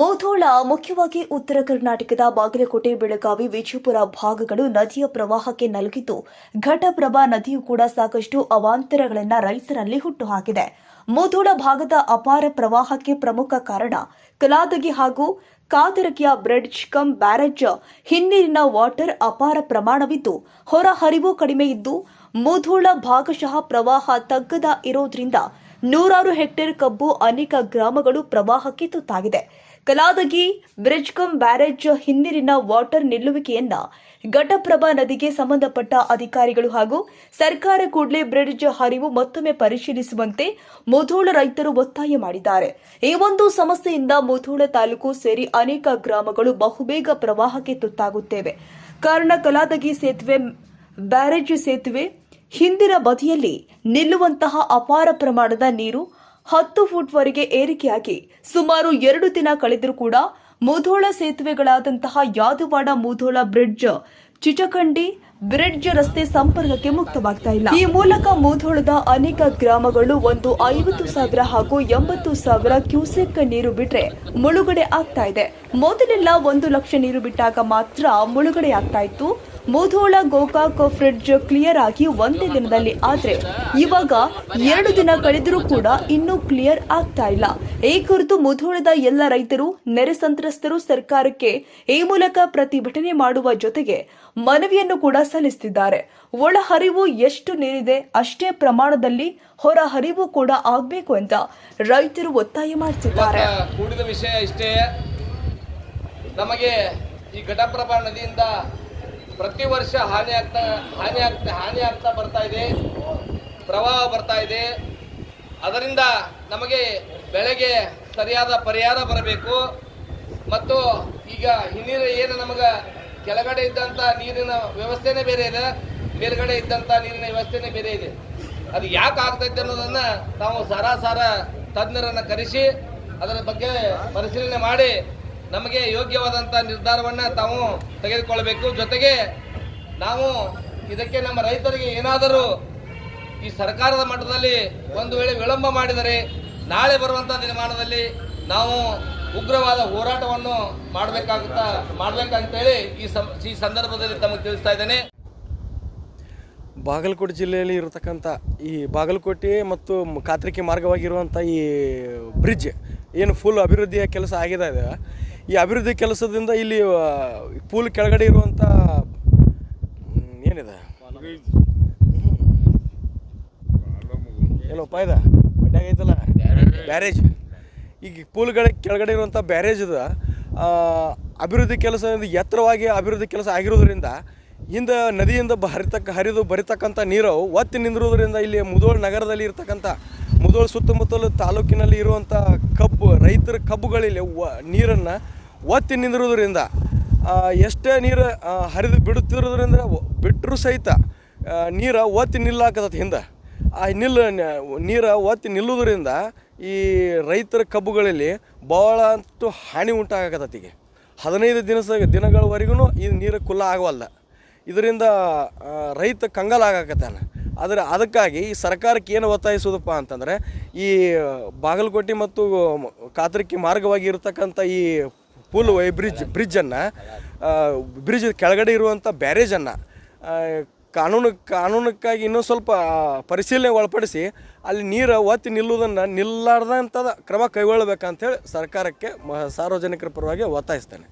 ಮೋಧೋಳ ಮುಖ್ಯವಾಗಿ ಉತ್ತರ ಕರ್ನಾಟಕದ ಬಾಗಲಕೋಟೆ, ಬೆಳಗಾವಿ, ವಿಜಯಪುರ ಭಾಗಗಳು ನದಿಯ ಪ್ರವಾಹಕ್ಕೆ ನಲುಗಿದ್ದು ಘಟಪ್ರಭಾ ನದಿಯು ಕೂಡ ಸಾಕಷ್ಟು ಅವಾಂತರಗಳನ್ನು ರೈತರಲ್ಲಿ ಹುಟ್ಟುಹಾಕಿದೆ. ಮೋಧೋಳ ಭಾಗದ ಅಪಾರ ಪ್ರವಾಹಕ್ಕೆ ಪ್ರಮುಖ ಕಾರಣ ಕಲಾದಗಿ ಹಾಗೂ ಕಾದರಗಿಯ ಬ್ರಿಡ್ಜ್ ಕಮ್ ಬ್ಯಾರೇಜ್, ಹಿನ್ನೀರಿನ ವಾಟರ್ ಅಪಾರ ಪ್ರಮಾಣವಿದ್ದು, ಹೊರ ಹರಿವು ಕಡಿಮೆ ಇದ್ದು ಮುಧೋಳ ಭಾಗಶಃ ಪ್ರವಾಹ ತಗ್ಗದ ಇರೋದ್ರಿಂದ ನೂರಾರು ಹೆಕ್ಟೇರ್ ಕಬ್ಬು ಅನೇಕ ಗ್ರಾಮಗಳು ಪ್ರವಾಹಕ್ಕೆ ತುತ್ತಾಗಿದೆ. ಕಲಾದಗಿ ಕಮ್ ಬ್ಯಾರೇಜ್ ಹಿನ್ನೀರಿನ ವಾಟರ್ ನಿಲ್ಲುವಿಕೆಯನ್ನ ಘಟಪ್ರಭಾ ನದಿಗೆ ಸಂಬಂಧಪಟ್ಟ ಅಧಿಕಾರಿಗಳು ಹಾಗೂ ಸರ್ಕಾರ ಕೂಡಲೇ ಬ್ರಿಡ್ಜ್ ಹರಿವು ಮತ್ತೊಮ್ಮೆ ಪರಿಶೀಲಿಸುವಂತೆ ಮುಧೋಳ ರೈತರು ಒತ್ತಾಯ ಮಾಡಿದ್ದಾರೆ. ಈ ಒಂದು ಸಮಸ್ಯೆಯಿಂದ ಮುಧೋಳ ತಾಲೂಕು ಸೇರಿ ಅನೇಕ ಗ್ರಾಮಗಳು ಬಹುಬೇಗ ಪ್ರವಾಹಕ್ಕೆ ತುತ್ತಾಗುತ್ತೇವೆ. ಕಾರಣ ಕಲಾದಗಿ ಸೇತುವೆ, ಬ್ಯಾರೇಜ್ ಸೇತುವೆ ಹಿಂದಿನ ಬದಿಯಲ್ಲಿ ನಿಲ್ಲುವಂತಹ ಅಪಾರ ಪ್ರಮಾಣದ ನೀರು ಹತ್ತು ಫುಟ್ವರೆಗೆ ಏರಿಕೆಯಾಗಿ ಸುಮಾರು ಎರಡು ದಿನ ಕಳೆದರೂ ಕೂಡ ಮುಧೋಳ ಸೇತುವೆಗಳಾದಂತಹ ಯಾದವಾಡ ಮುಧೋಳ ಬ್ರಿಡ್ಜ್, ಚಿಚಕಂಡಿ ಬ್ರಿಡ್ಜ್ ರಸ್ತೆ ಸಂಪರ್ಕಕ್ಕೆ ಮುಕ್ತವಾಗ್ತಾ ಇಲ್ಲ. ಈ ಮೂಲಕ ಮುಧೋಳದ ಅನೇಕ ಗ್ರಾಮಗಳು ಒಂದು ಐವತ್ತು ಸಾವಿರ ಹಾಗೂ ಎಂಬತ್ತು ಸಾವಿರ ಕ್ಯೂಸೆಕ್ ನೀರು ಬಿಟ್ರೆ ಮುಳುಗಡೆ ಆಗ್ತಾ ಇದೆ. ಮೊದಲೆಲ್ಲ ಒಂದು ಲಕ್ಷ ನೀರು ಬಿಟ್ಟಾಗ ಮಾತ್ರ ಮುಳುಗಡೆ ಆಗ್ತಾ ಇತ್ತು. ಮುಧೋಳ ಗೋಕಾಕ್ ಫ್ರಿಡ್ಜ್ ಕ್ಲಿಯರ್ ಆಗಿ ಒಂದೇ ದಿನದಲ್ಲಿ ಆದ್ರೆ ಇವಾಗ ಎರಡು ದಿನ ಕಳೆದರೂ ಕೂಡ ಇನ್ನೂ ಕ್ಲಿಯರ್ ಆಗ್ತಾ ಇಲ್ಲ. ಈ ಕುರಿತು ಮುಧೋಳದ ಎಲ್ಲ ರೈತರು, ನೆರೆ ಸಂತ್ರಸ್ತರು ಸರ್ಕಾರಕ್ಕೆ ಈ ಮೂಲಕ ಪ್ರತಿಭಟನೆ ಮಾಡುವ ಜೊತೆಗೆ ಮನವಿಯನ್ನು ಕೂಡ ಸಲ್ಲಿಸುತ್ತಿದ್ದಾರೆ ಒಳಹರಿವು ಎಷ್ಟು ನೀರಿದೆ ಅಷ್ಟೇ ಪ್ರಮಾಣದಲ್ಲಿ ಹೊರ ಹರಿವು ಕೂಡ ಆಗಬೇಕು ಅಂತ ರೈತರು ಒತ್ತಾಯ ಮಾಡ್ತಿದ್ದಾರೆ. ನಮಗೆ ಈ ಘಟಪ್ರಭಾ ನದಿಯಿಂದ ಪ್ರತಿ ವರ್ಷ ಹಾನಿ ಆಗ್ತಾ ಹಾನಿ ಆಗ್ತಾ ಹಾನಿ ಆಗ್ತಾ ಬರ್ತಾ ಇದೆ. ಪ್ರವಾಹ ಬರ್ತಾ ಇದೆ. ಅದರಿಂದ ನಮಗೆ ಬೆಳೆಗೆ ಸರಿಯಾದ ಪರಿಹಾರ ಬರಬೇಕು. ಮತ್ತು ಈಗ ಹಿನ್ನೀರು ಏನು ನಮಗೆ ಕೆಳಗಡೆ ಇದ್ದಂಥ ನೀರಿನ ವ್ಯವಸ್ಥೆನೇ ಬೇರೆ ಇದೆ ಮೇಲ್ಗಡೆ ಇದ್ದಂಥ ನೀರಿನ ವ್ಯವಸ್ಥೆನೇ ಬೇರೆ ಇದೆ. ಅದು ಯಾಕೆ ಆಗ್ತೈತೆ ಅನ್ನೋದನ್ನು ನಾವು ಸಾರಾಸಾರ ತಜ್ಞರನ್ನು ಕರೆಸಿ ಅದರ ಬಗ್ಗೆ ಪರಿಶೀಲನೆ ಮಾಡಿ ನಮಗೆ ಯೋಗ್ಯವಾದಂಥ ನಿರ್ಧಾರವನ್ನು ತಾವು ತೆಗೆದುಕೊಳ್ಳಬೇಕು. ಜೊತೆಗೆ ನಾವು ಇದಕ್ಕೆ ನಮ್ಮ ರೈತರಿಗೆ ಏನಾದರೂ ಈ ಸರ್ಕಾರದ ಮಟ್ಟದಲ್ಲಿ ಒಂದು ವೇಳೆ ವಿಳಂಬ ಮಾಡಿದರೆ, ನಾಳೆ ಬರುವಂಥ ದಿನಮಾನದಲ್ಲಿ ನಾವು ಉಗ್ರವಾದ ಹೋರಾಟವನ್ನು ಮಾಡಬೇಕಾಗುತ್ತಾ, ಮಾಡಬೇಕಂತೇಳಿ ಈ ಸಂ, ಈ ಸಂದರ್ಭದಲ್ಲಿ ತಮಗೆ ತಿಳಿಸ್ತಾ ಇದ್ದೇನೆ. ಬಾಗಲಕೋಟೆ ಜಿಲ್ಲೆಯಲ್ಲಿ ಇರತಕ್ಕಂಥ ಈ ಬಾಗಲಕೋಟೆ ಮತ್ತು ಕಾತ್ರಿಕೆ ಮಾರ್ಗವಾಗಿರುವಂಥ ಈ ಬ್ರಿಡ್ಜ್, ಏನು ಫುಲ್ ಅಭಿವೃದ್ಧಿಯ ಕೆಲಸ ಆಗಿದೆ ಈ ಅಭಿವೃದ್ಧಿ ಕೆಲಸದಿಂದ ಇಲ್ಲಿ ಪೂಲ್ ಕೆಳಗಡೆ ಇರುವಂಥ ಏನಿದೆ? ಏನಪ್ಪ ಇದೆ? ಐತಲ್ಲ? ಬ್ಯಾರೇಜ್. ಈಗ ಪೂಲ್ಗಳ ಕೆಳಗಡೆ ಇರುವಂಥ ಬ್ಯಾರೇಜ್ ಅಭಿವೃದ್ಧಿ ಕೆಲಸ ಎತ್ತರವಾಗಿ ಅಭಿವೃದ್ಧಿ ಕೆಲಸ ಆಗಿರೋದ್ರಿಂದ, ಹಿಂದೆ ನದಿಯಿಂದ ಹರಿತಕ್ಕ ಹರಿದು ಬರಿತಕ್ಕಂಥ ನೀರು ಒತ್ತಿ ನಿಂದಿರೋದ್ರಿಂದ ಇಲ್ಲಿ ಮುದೋಳ್ ನಗರದಲ್ಲಿ ಇರ್ತಕ್ಕಂಥ ಮುದೋಳ್ ಸುತ್ತಮುತ್ತಲ ತಾಲೂಕಿನಲ್ಲಿ ಇರುವಂಥ ಕಬ್ಬು, ರೈತರ ಕಬ್ಬುಗಳಲ್ಲಿ ವ, ನೀರನ್ನು ಒತ್ತಿ ನಿಂದಿರೋದ್ರಿಂದ ಎಷ್ಟೇ ನೀರು ಹರಿದು ಬಿಡುತ್ತಿರೋದ್ರಿಂದ ಬಿಟ್ಟರೂ ಸಹಿತ ನೀರು ಒತ್ತಿ ನಿಲ್ಲಾಕತ್ತೈತಿ ಹಿಂದೆ. ಆ ನಿಲ್ಲ ನೀರು ಒತ್ತಿ ನಿಲ್ಲುವುದರಿಂದ ಈ ರೈತರ ಕಬ್ಬುಗಳಲ್ಲಿ ಭಾಳ ಅಂತೂ ಹಾನಿ ಉಂಟಾಗತ್ತೈತಿ ಈಗ. ಹದಿನೈದು ದಿನಸ ದಿನಗಳವರೆಗೂ ಈ ನೀರು ಕುಲ್ಲ ಆಗವಲ್ಲ ಇದರಿಂದ ರೈತ ಕಂಗಾಲಾಗಕತ್ತಾನ. ಆದರೆ ಅದಕ್ಕಾಗಿ ಈ ಸರ್ಕಾರಕ್ಕೆ ಏನು ಒತ್ತಾಯಿಸೋದಪ್ಪ ಅಂತಂದರೆ ಈ ಬಾಗಲಕೋಟೆ ಮತ್ತು ಕಾತರಕಿ ಮಾರ್ಗವಾಗಿ ಇರತಕ್ಕಂಥ ಈ ಪುಲ್ ವೈ ಬ್ರಿಡ್ಜ್, ಬ್ರಿಡ್ಜನ್ನು ಬ್ರಿಡ್ಜ್ ಕೆಳಗಡೆ ಇರುವಂಥ ಬ್ಯಾರೇಜನ್ನು ಕಾನೂನು, ಕಾನೂನಕ್ಕಾಗಿ ಇನ್ನೂ ಸ್ವಲ್ಪ ಪರಿಶೀಲನೆ ಒಳಪಡಿಸಿ ಅಲ್ಲಿ ನೀರು ಒತ್ತಿ ನಿಲ್ಲುವುದನ್ನು ನಿಲ್ಲಾರ್ದಂಥದ ಕ್ರಮ ಕೈಗೊಳ್ಳಬೇಕಂತೇಳಿ ಸರ್ಕಾರಕ್ಕೆ ಸಾರ್ವಜನಿಕರ ಪರವಾಗಿ ಒತ್ತಾಯಿಸ್ತೇನೆ.